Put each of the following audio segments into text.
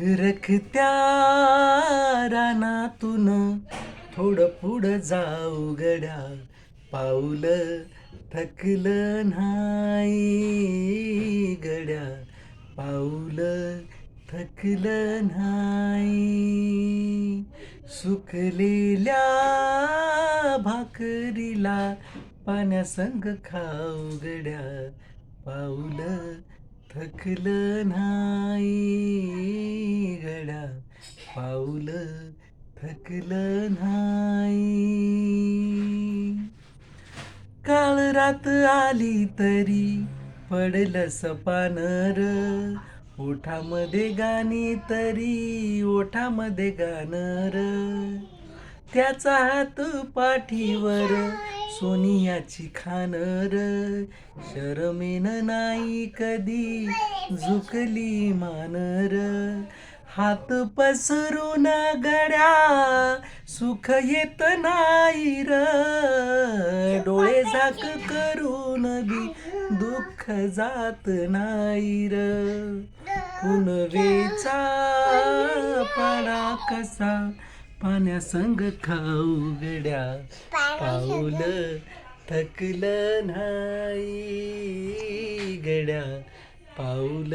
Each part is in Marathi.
रखरखत्या रानातून थोडं पुढं जाऊ गड्या. पाऊल थकलं नाही गड्या. पाऊल थकलं नाही. सुकलेल्या भाकरीला पाण्यासंग खाऊ गड्या. पाऊल थकलं नाही थकलं नाही काळ रात आली तरी पडलं सपानर. ओठामध्ये गाणी तरी ओठामध्ये गाणर त्याचा हात पाठीवर सोनियाची खानर. शरमेन नाही कधी झुकली मानर. हात पसरून गड्या सुख येत नाही र. डोळे झाक करून बी दुःख जात नाही र. पुनवेचा पाडा कसा पाण्यासंग खाऊ गड्या. पाऊल थकल नाही गड्या. पाऊल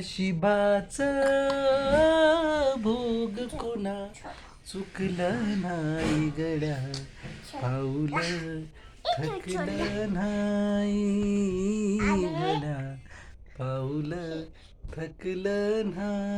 नशिबाच भोग कोणा चुकलं नाही गड्या? पाऊल थकलं नाही गड्या? पाऊल थकलं नाही